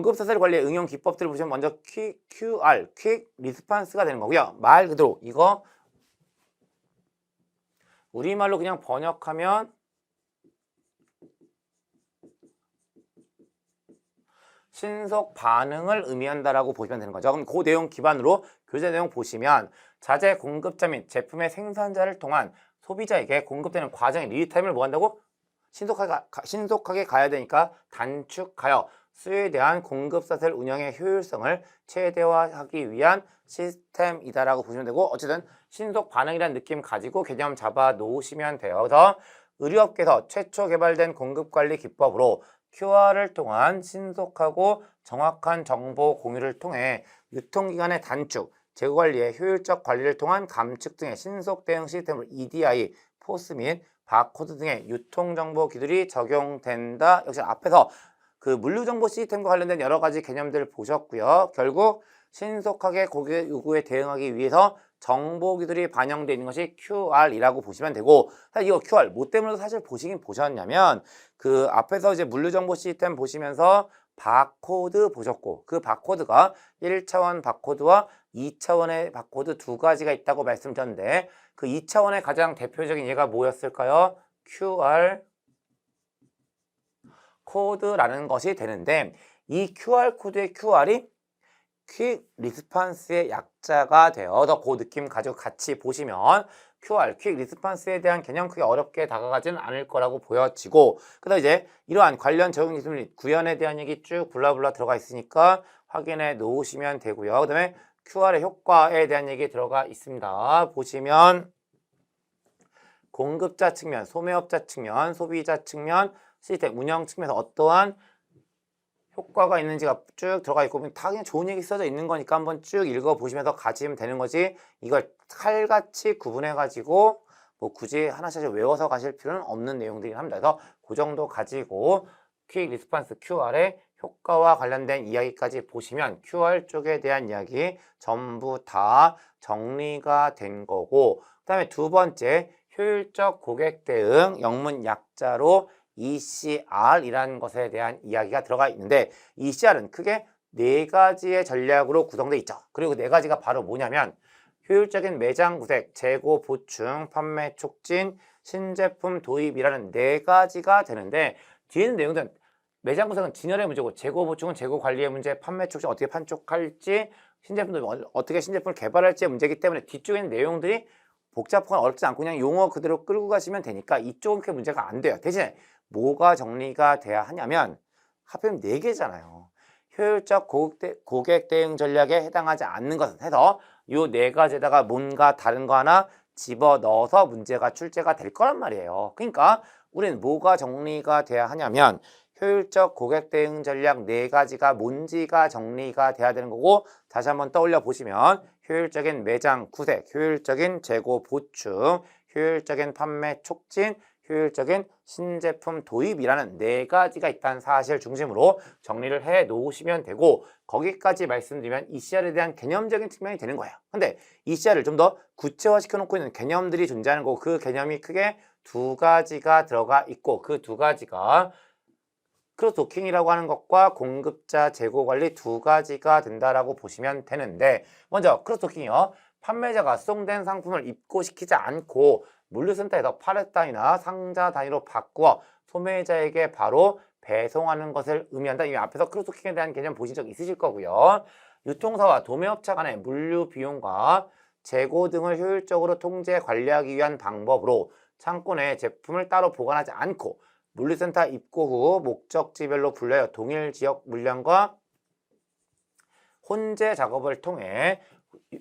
공급 사슬 관리의 응용 기법들을 보시면 먼저 Q, QR, 퀵 리스판스가 되는 거고요. 말 그대로 이거 우리말로 그냥 번역하면 신속 반응을 의미한다라고 보시면 되는 거죠. 그럼 그 내용 기반으로 교재 내용 보시면 자재 공급자 및 제품의 생산자를 통한 소비자에게 공급되는 과정의 리드타임을 뭐 한다고? 신속하게, 신속하게 가야 되니까 단축하여 수요에 대한 공급 사슬 운영의 효율성을 최대화하기 위한 시스템이다라고 보시면 되고 어쨌든 신속 반응이라는 느낌 가지고 개념 잡아 놓으시면 돼요. 그래서 의료업계에서 최초 개발된 공급 관리 기법으로 QR을 통한 신속하고 정확한 정보 공유를 통해 유통기간의 단축, 재고 관리의 효율적 관리를 통한 감축 등의 신속 대응 시스템을 EDI, 포스 및 바코드 등의 유통정보 기술이 적용된다. 역시 앞에서 그 물류정보 시스템과 관련된 여러 가지 개념들을 보셨고요. 결국 신속하게 고객 요구에 대응하기 위해서 정보 기술이 반영되어 있는 것이 QR이라고 보시면 되고 사실 이거 QR 뭐 때문에 사실 보시긴 보셨냐면 그 앞에서 이제 물류정보 시스템 보시면서 바코드 보셨고 그 바코드가 1차원 바코드와 2차원의 바코드 두 가지가 있다고 말씀드렸는데 그 2차원의 가장 대표적인 예가 뭐였을까요? QR 코드라는 것이 되는데 이 QR 코드의 QR이 퀵 리스판스의 약자가 되어서 그 느낌 가지고 같이 보시면 QR, 퀵 리스판스에 대한 개념 크게 어렵게 다가가지는 않을 거라고 보여지고 그다음 이제 이러한 관련 적용 기술 및 구현에 대한 얘기 쭉 블라블라 들어가 있으니까 확인해 놓으시면 되고요. 그다음에 QR의 효과에 대한 얘기 들어가 있습니다. 보시면 공급자 측면, 소매업자 측면, 소비자 측면, 시스템 운영 측면에서 어떠한 효과가 있는지가 쭉 들어가 있고 다 그냥 좋은 얘기 써져 있는 거니까 한번 쭉 읽어 보시면서 가지면 되는 거지 이걸 칼같이 구분해 가지고 뭐 굳이 하나씩 외워서 가실 필요는 없는 내용들이긴 합니다. 그래서 그 정도 가지고 퀵 리스판스 QR의 효과와 관련된 이야기까지 보시면 QR 쪽에 대한 이야기 전부 다 정리가 된 거고 그 다음에 두 번째 효율적 고객 대응 영문 약자로 ECR이라는 것에 대한 이야기가 들어가 있는데 ECR은 크게 네 가지의 전략으로 구성되어 있죠. 그리고 네 가지가 바로 뭐냐면 효율적인 매장 구색, 재고 보충, 판매 촉진, 신제품 도입이라는 네 가지가 되는데 뒤에 있는 내용들은 매장 구성은 진열의 문제고 재고 보충은 재고 관리의 문제, 판매 촉진 어떻게 판촉할지, 신제품도 어- 어떻게 신제품을 개발할지의 문제이기 때문에 뒤쪽에 있는 내용들이 복잡하거나 어렵지 않고 그냥 용어 그대로 끌고 가시면 되니까 이쪽은 그렇게 문제가 안 돼요. 대신에 뭐가 정리가 돼야 하냐면 하필 네 개잖아요. 효율적 고객, 대, 고객 대응 전략에 해당하지 않는 것은 해서 요네 가지에다가 뭔가 다른 거 하나 집어 넣어서 문제가 출제가 될 거란 말이에요. 그러니까 우리는 뭐가 정리가 돼야 하냐면 효율적 고객 대응 전략 네 가지가 뭔지가 정리가 돼야 되는 거고 다시 한번 떠올려 보시면 효율적인 매장 구색, 효율적인 재고 보충, 효율적인 판매 촉진, 효율적인 신제품 도입이라는 네 가지가 있다는 사실 중심으로 정리를 해 놓으시면 되고 거기까지 말씀드리면 ECR에 대한 개념적인 측면이 되는 거예요. 근데 ECR을 좀 더 구체화시켜 놓고 있는 개념들이 존재하는 거고 그 개념이 크게 두 가지가 들어가 있고 그 두 가지가 크로스 도킹이라고 하는 것과 공급자 재고 관리 두 가지가 된다라고 보시면 되는데 먼저 크로스 도킹이요. 판매자가 수송된 상품을 입고시키지 않고 물류센터에서 팔렛 단위나 상자 단위로 바꾸어 소매자에게 바로 배송하는 것을 의미한다. 이 앞에서 크로스 도킹에 대한 개념 보신 적 있으실 거고요. 유통사와 도매업체 간의 물류 비용과 재고 등을 효율적으로 통제 관리하기 위한 방법으로 창고 내 제품을 따로 보관하지 않고 물류센터 입고 후 목적지별로 분류하여 동일 지역 물량과 혼재 작업을 통해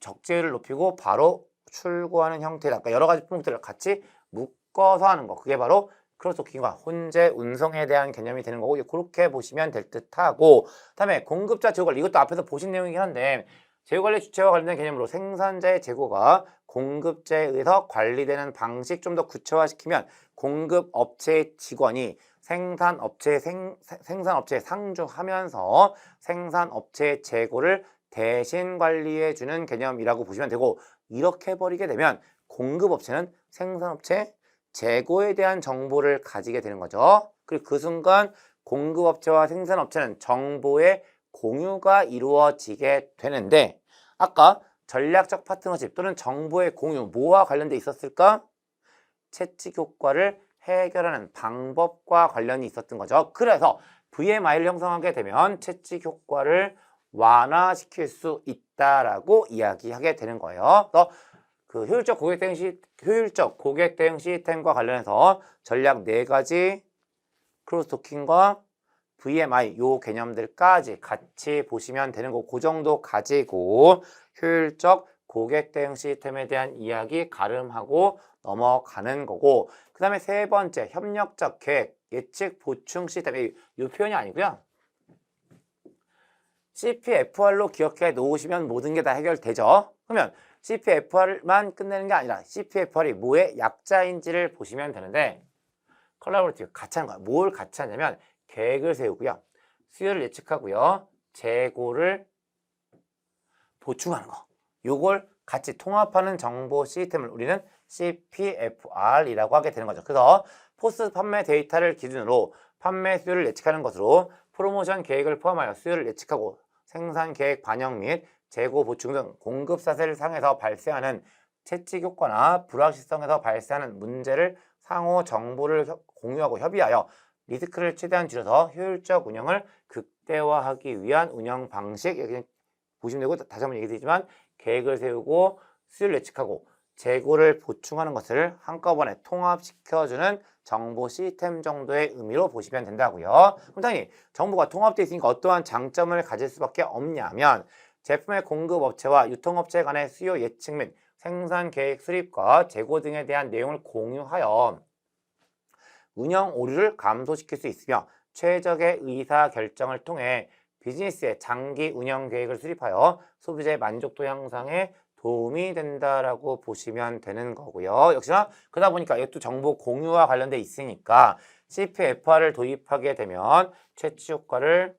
적재율을 높이고 바로 형태다. 그러니까 여러 가지 품목들을 같이 묶어서 하는 거. 그게 바로 크로스토킹과 혼재 운송에 대한 개념이 되는 거고 그렇게 보시면 될 듯하고 그다음에 공급자 재고 관리 이것도 앞에서 보신 내용이긴 한데 재고 관리 주체와 관련된 개념으로 생산자의 재고가 공급자에 의해서 관리되는 방식 좀 더 구체화시키면 공급 업체의 직원이 생산 업체의 생, 생산 업체에 상주하면서 생산 업체의 재고를 대신 관리해 주는 개념이라고 보시면 되고 이렇게 해버리게 되면 공급업체는 생산업체 재고에 대한 정보를 가지게 되는 거죠. 그리고 그 순간 공급업체와 생산업체는 정보의 공유가 이루어지게 되는데 아까 전략적 파트너십 또는 정보의 공유 뭐와 관련돼 있었을까? 채찍 효과를 해결하는 방법과 관련이 있었던 거죠. 그래서 VMI를 형성하게 되면 채찍 효과를 완화시킬 수 있다 라고 이야기하게 되는 거예요. 그래서 그 효율적 고객 대응 시 효율적 고객 대응 시스템과 관련해서 전략 네 가지 크로스 토킹과 VMI 요 개념들까지 같이 보시면 되는 거. 그 정도 가지고 효율적 고객 대응 시스템에 대한 이야기 가름하고 넘어가는 거고 그 다음에 세 번째 협력적 계획 예측 보충 시스템 이, 이 표현이 아니고요. CPFR로 기억해 놓으시면 모든 게 다 해결되죠. 그러면 CPFR만 끝내는 게 아니라 CPFR이 뭐의 약자인지를 보시면 되는데 컬라보레이티브 같이 하는 거야. 뭘 같이 하냐면 계획을 세우고요. 수요를 예측하고요. 재고를 보충하는 거. 요걸 같이 통합하는 정보 시스템을 우리는 CPFR이라고 하게 되는 거죠. 그래서 포스 판매 데이터를 기준으로 판매 수요를 예측하는 것으로 프로모션 계획을 포함하여 수요를 예측하고 생산 계획 반영 및 재고 보충 등 공급 사슬 상에서 발생하는 채찍 효과나 불확실성에서 발생하는 문제를 상호 정보를 협- 공유하고 협의하여 리스크를 최대한 줄여서 효율적 운영을 극대화하기 위한 운영 방식 보시면 되고 다시 한번 얘기 드리지만 계획을 세우고 수요를 예측하고 재고를 보충하는 것을 한꺼번에 통합시켜주는 정보 시스템 정도의 의미로 보시면 된다고요. 그럼 당연히 정보가 통합되어 있으니까 어떠한 장점을 가질 수밖에 없냐면 제품의 공급 업체와 유통업체 간의 수요 예측 및 생산 계획 수립과 재고 등에 대한 내용을 공유하여 운영 오류를 감소시킬 수 있으며 최적의 의사 결정을 통해 비즈니스의 장기 운영 계획을 수립하여 소비자의 만족도 향상에 도움이 된다라고 보시면 되는 거고요. 역시나 그러다 보니까 이것도 정보 공유와 관련돼 있으니까 CPFR을 도입하게 되면 채취 효과를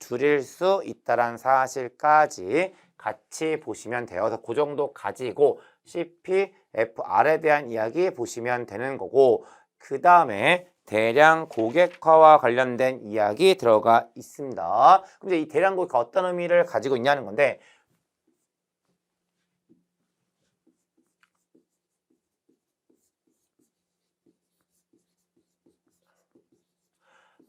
줄일 수 있다란 사실까지 같이 보시면 돼요. 그래서 그 정도 가지고 CPFR에 대한 이야기 보시면 되는 거고 그 다음에 대량 고객화와 관련된 이야기 들어가 있습니다. 이제 이 대량 고객화 어떤 의미를 가지고 있냐는 건데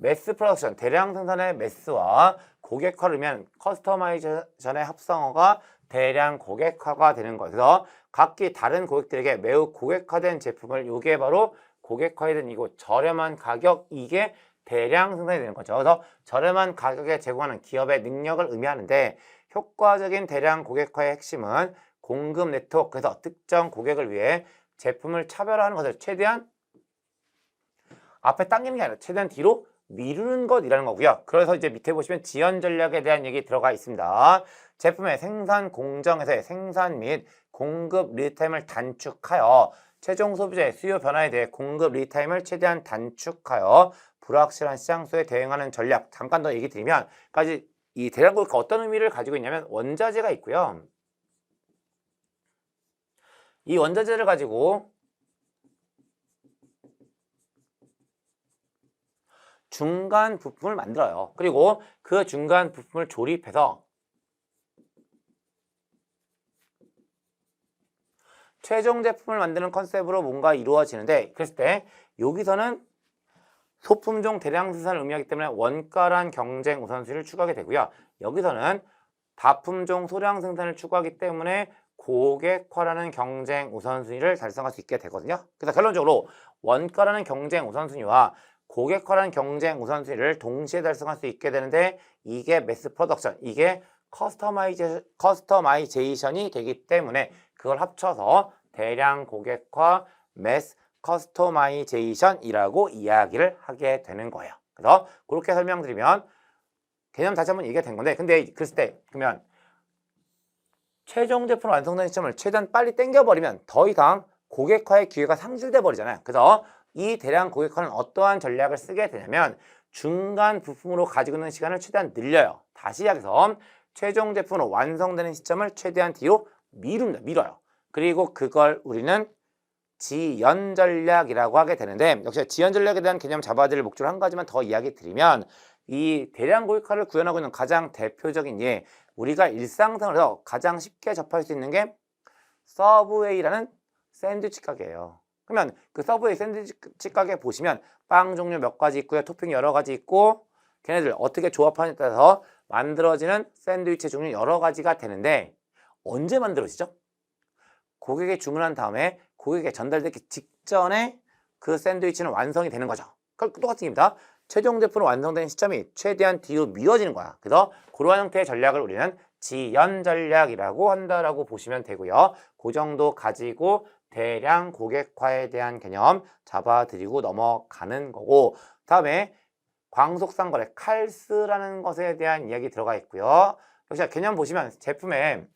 매스 프로덕션, 대량 생산의 매스와 고객화를 위한 커스터마이제이션의 합성어가 대량 고객화가 되는. 그래서 각기 다른 고객들에게 매우 고객화된 제품을 요게 바로 고객화된 이고 저렴한 가격 이게 대량 생산이 되는 거죠. 그래서 저렴한 가격에 제공하는 기업의 능력을 의미하는데 효과적인 대량 고객화의 핵심은 공급 네트워크에서 특정 고객을 위해 제품을 차별화하는 것을 최대한 앞에 당기는 게 아니라 최대한 뒤로 미루는 것이라는 거고요. 그래서 이제 밑에 보시면 지연 전략에 대한 얘기 들어가 있습니다. 제품의 생산 공정에서의 생산 및 공급 리타임을 단축하여 최종 소비자의 수요 변화에 대해 공급 리타임을 최대한 단축하여 불확실한 시장소에 대응하는 전략 잠깐 더 얘기 드리면 까지 이 대량 고객화 어떤 의미를 가지고 있냐면 원자재가 있고요. 이 원자재를 가지고 중간 부품을 만들어요. 그리고 그 중간 부품을 조립해서 최종 제품을 만드는 컨셉으로 뭔가 이루어지는데 그랬을 때 여기서는 소품종 대량 생산을 의미하기 때문에 원가란 경쟁 우선순위를 추구하게 되고요. 여기서는 다품종 소량 생산을 추구하기 때문에 고객화라는 경쟁 우선순위를 달성할 수 있게 되거든요. 그래서 결론적으로 원가라는 경쟁 우선순위와 고객화라는 경쟁 우선순위를 동시에 달성할 수 있게 되는데 이게 매스 프로덕션, 이게 커스터마이제, 커스터마이제이션이 되기 때문에 그걸 합쳐서 대량 고객화 매스 커스터마이제이션이라고 이야기를 하게 되는 거예요. 그래서 그렇게 설명드리면 개념 다시 한번 얘기가 된 건데 근데 그랬을 때 그러면 최종 제품 완성된 시점을 최대한 빨리 땡겨버리면 더 이상 고객화의 기회가 상실돼 버리잖아요. 그래서 이 대량 고객화는 어떠한 전략을 쓰게 되냐면 중간 부품으로 가지고 있는 시간을 최대한 늘려요. 다시 이야기해서 최종 제품으로 완성되는 시점을 최대한 뒤로 미룹니다. 미뤄요. 그리고 그걸 우리는 지연 전략이라고 하게 되는데 역시 지연 전략에 대한 개념 잡아드릴 목적으로 한 가지만 더 이야기 드리면 이 대량 고객화를 구현하고 있는 가장 대표적인 예, 우리가 일상생활에서 가장 쉽게 접할 수 있는 게 서브웨이라는 샌드위치 가게예요. 그러면 그 서브웨이 샌드위치 가게 보시면 빵 종류 몇 가지 있고요. 토핑 여러 가지 있고 걔네들 어떻게 조합하느냐에 따라서 만들어지는 샌드위치 종류 여러 가지가 되는데 언제 만들어지죠? 고객이 주문한 다음에 고객에게 전달되기 직전에 그 샌드위치는 완성이 되는 거죠. 똑같은 겁니다. 최종 제품으로 완성된 시점이 최대한 뒤로 미뤄지는 거야. 그래서 그러한 형태의 전략을 우리는 지연 전략이라고 한다라고 보시면 되고요. 그 정도 가지고 대량 고객화에 대한 개념 잡아드리고 넘어가는 거고 다음에 광속상 거래 칼스라는 것에 대한 이야기 들어가 있고요. 역시 개념 보시면 제품의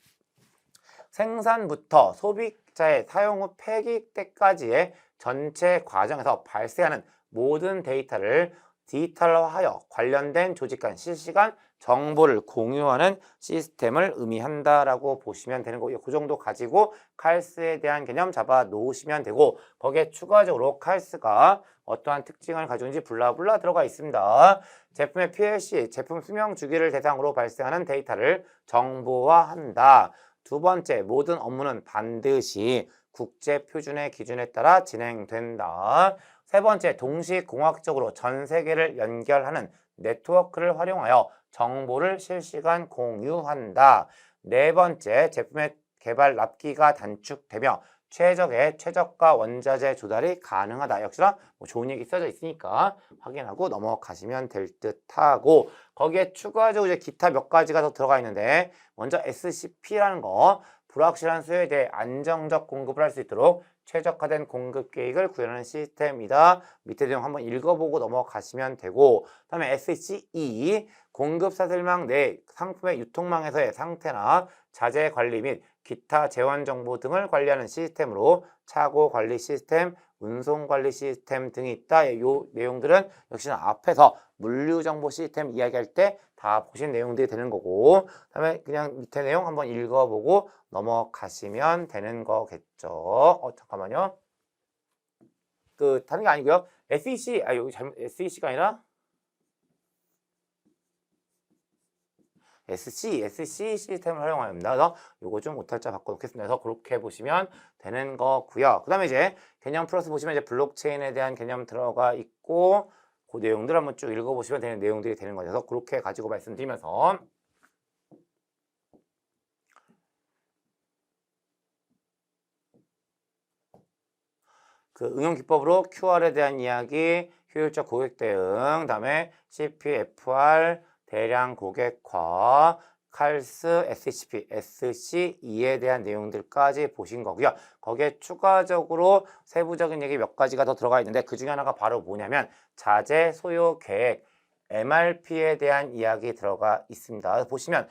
생산부터 소비자의 사용 후 폐기 때까지의 전체 과정에서 발생하는 모든 데이터를 디지털화하여 관련된 조직 간 실시간 정보를 공유하는 시스템을 의미한다라고 보시면 되는 거고요. 그 정도 가지고 칼스에 대한 개념 잡아 놓으시면 되고 거기에 추가적으로 칼스가 어떠한 특징을 가지고 있는지 블라블라 들어가 있습니다. 제품의 PLC, 제품 수명 주기를 대상으로 발생하는 데이터를 정보화한다. 두 번째, 모든 업무는 반드시 국제 표준의 기준에 따라 진행된다. 세 번째, 동시공학적으로 전 세계를 연결하는 네트워크를 활용하여 정보를 실시간 공유한다. 네 번째, 제품의 개발 납기가 단축되며 최적의 최저가 원자재 조달이 가능하다. 역시나 뭐 좋은 얘기 써져 있으니까 확인하고 넘어가시면 될 듯하고 거기에 추가적으로 이제 기타 몇 가지가 더 들어가 있는데 먼저 SCP라는 거 불확실한 수요에 대해 안정적 공급을 할 수 있도록 최적화된 공급 계획을 구현하는 시스템이다. 밑에 내용 한번 읽어보고 넘어가시면 되고 그다음에 SCE 공급 사슬망 내 상품의 유통망에서의 상태나 자재 관리 및 기타 재원 정보 등을 관리하는 시스템으로 차고 관리 시스템, 운송 관리 시스템 등이 있다. 이 내용들은 역시나 앞에서 물류 정보 시스템 이야기할 때 다 보신 내용들이 되는 거고 그다음에 그냥 밑에 내용 한번 읽어보고 넘어가시면 되는 거겠죠. 어 잠깐만요. 그 다른 게 아니고요. SEC 아 여기 잘못 SEC가 아니라 SC, SC 시스템을 활용합니다. 그래서 요거 좀 오탈자 바꿔놓겠습니다. 그래서 그렇게 보시면 되는 거고요. 그 다음에 이제 개념 플러스 보시면 이제 블록체인에 대한 개념 들어가 있고 그 내용들 한번 쭉 읽어보시면 되는 내용들이 되는 거죠. 그래서 그렇게 가지고 말씀드리면서 그 응용 기법으로 QR에 대한 이야기, 효율적 고객 대응, 그다음에 CPFR, 대량 고객화, 칼스, SCP, SCE에 대한 내용들까지 보신 거고요. 거기에 추가적으로 세부적인 얘기 몇 가지가 더 들어가 있는데 그 중에 하나가 바로 뭐냐면 자재 소요 계획, MRP에 대한 이야기 들어가 있습니다. 보시면